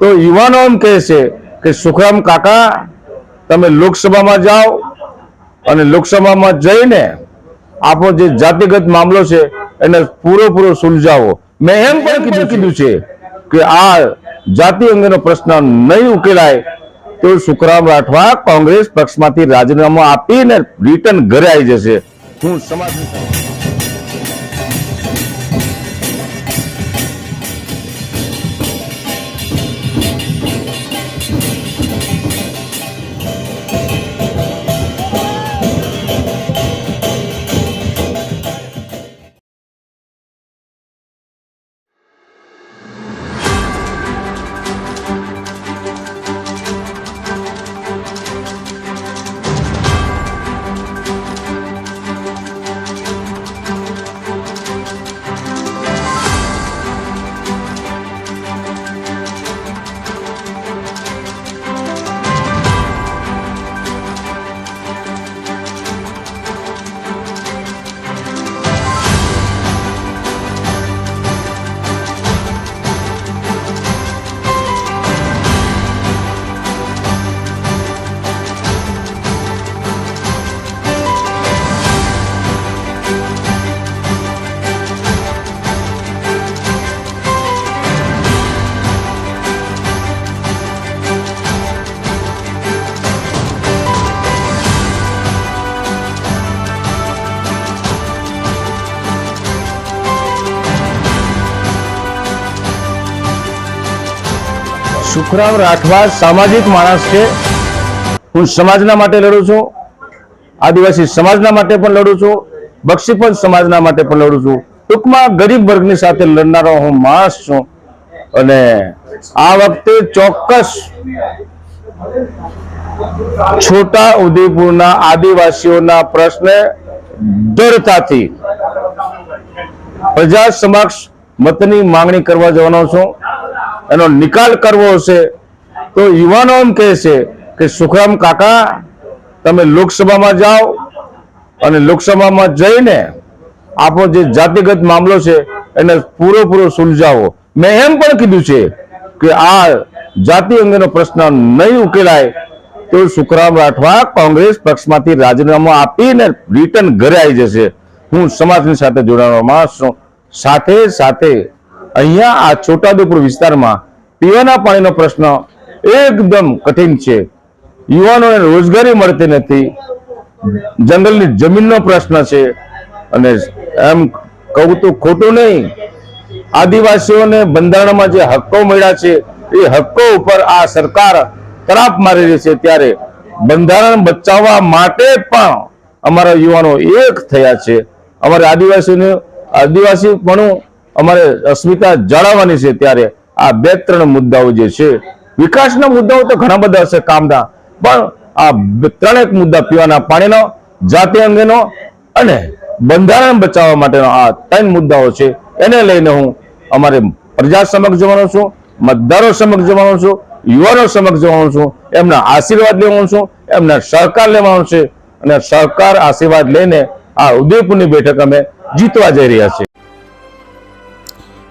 તો યુવાનો એમ કહે છે કે સુખરામ કાકા તમે લોકસભામાં જાઓ અને લોકસભામાં જઈને આપણો જે જાતિગત મામલો છે એને પૂરેપૂરો સુલઝાવો. મેં એમ પણ કીધું કીધું છે કે આ જાતિ અંગેનો પ્રશ્ન નહીં ઉકેલાય તો સુખરામ રાઠવા કોંગ્રેસ પક્ષમાંથી રાજીનામું આપીને રિટર્ન ઘરે આવી જશે. હું સમાજ સુખરામ રાઠવા સામાજિક માણસ છે. હું સમાજના માટે લડું છું. આદિવાસી સમાજના માટે પણ લડું છું. બક્ષીપંચ સમાજના માટે પણ લડું છું. ટૂંકમાં ગરીબ વર્ગની સાથે લડનારો હું માણસ છું. અને આ વખતે ચોક્કસ છોટા ઉદેપુરના આદિવાસીઓના પ્રશ્ન દ્રઢતાથી પ્રજા સમક્ષ મતની માંગણી કરવા જવાનો છું. એનો નિકાલ કરવો હશે, તો યુવાનો એમ કહે છે કે સુખરામ કાકા, તમે લોકસભામાં જાઓ અને લોકસભામાં જઈને આપણો જે જાતિગત મામલો છે, એને પૂરેપૂરો સુલઝાવો. મેં એમ પણ કીધું છે કે આ જાતિ અંગેનો પ્રશ્ન નહીં ઉકેલાય તો સુખરામ રાઠવા કોંગ્રેસ પક્ષમાંથી રાજીનામું આપીને રિટર્ન ઘરે આવી જશે. હું સમાજની સાથે છું. સાથે સાથે અહીંયા આ છોટાઉદેપુર વિસ્તારમાં પીવાના પાણીનો પ્રશ્ન એકદમ કઠિન છે. યુવાનોને રોજગારી મળતી નથી. જનરલની જમીનનો પ્રશ્ન છે. અને એમ કહું તો ખોટું નહીં. આદિવાસીઓને બંધારણમાં જે હક્કો મળ્યા છે, એ હક્કો ઉપર આ સરકાર તરાપ મારી રહી છે ત્યારે બંધારણ બચાવવા માટે પણ અમારા યુવાનો એક થયા છે. અમારે આદિવાસીને આદિવાસીપણું અમારે અસ્મિતા જાળવવાની છે ત્યારે આ બે ત્રણ મુદ્દાઓ જે છે, વિકાસના મુદ્દાઓ તો ઘણા બધા હશે કામના, પણ આ ત્રણેક મુદ્દા પીવાના પાણીનો, જાતિ અંગેનો અને બંધારણ બચાવવા માટેનો આ ત્રણ મુદ્દાઓ છે, એને લઈને હું અમારે પ્રજા સમક્ષ જવાનો છું, મતદારો સમક્ષ જવાનો છું, યુવાનો સમક્ષ જવાનો છું, એમના આશીર્વાદ લેવાનો છું, એમના સહકાર લેવાનો છે અને સહકાર આશીર્વાદ લઈને આ ઉદયપુરની બેઠક અમે જીતવા જઈ રહ્યા છીએ.